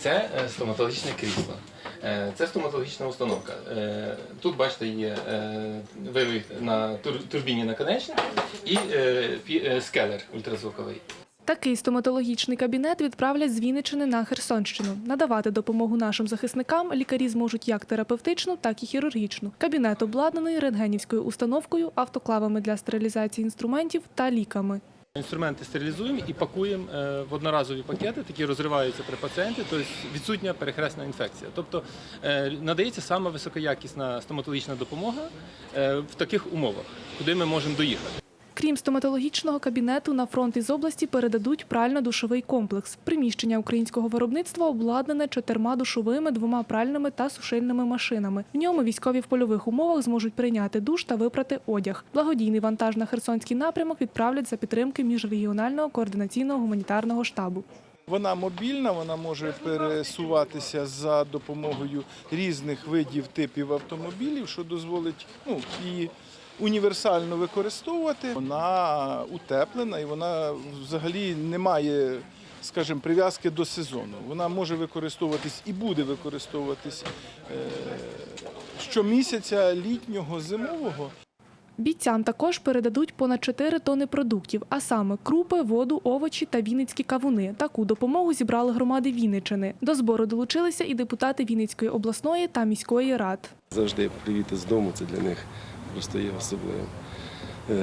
Це е, стоматологічне крісло. Е, Це стоматологічна установка. Е, Тут, бачите, є вивід на тур- турбіні наконечник і скелер ультразвуковий. Такий стоматологічний кабінет відправлять з Вінничини на Херсонщину. Надавати допомогу нашим захисникам лікарі зможуть як терапевтичну, так і хірургічну. Кабінет обладнаний рентгенівською установкою, автоклавами для стерилізації інструментів та ліками. Інструменти стерилізуємо і пакуємо е, в одноразові пакети, які розриваються при пацієнті, тобто відсутня перехресна інфекція. Тобто е, надається саме високоякісна стоматологічна допомога е, в таких умовах, куди ми можемо доїхати. Крім стоматологічного кабінету, на фронт із області передадуть прально-душовий комплекс. Приміщення українського виробництва обладнане чотирма душовими, двома пральними та сушильними машинами. В ньому військові в польових умовах зможуть прийняти душ та випрати одяг. Благодійний вантаж на Херсонський напрямок відправлять за підтримки міжрегіонального координаційного гуманітарного штабу. Вона мобільна, вона може пересуватися за допомогою різних видів типів автомобілів, що дозволить ну, і універсально використовувати. Вона утеплена і вона взагалі не має, скажімо, прив'язки до сезону. Вона може використовуватись і буде використовуватись е, щомісяця літнього, зимового. Бійцям також передадуть понад 4 тони продуктів, а саме крупи, воду, овочі та вінницькі кавуни. Таку допомогу зібрали громади Вінничини. До збору долучилися і депутати Вінницької обласної та міської рад. Завжди привіт з дому, це для них просто є особливим. Е,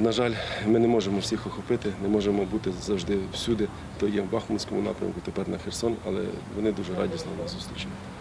на жаль, ми не можемо всіх охопити, не можемо бути завжди всюди. То є в Бахмутському напрямку, тепер на Херсон, але вони дуже радісно нас зустрічають.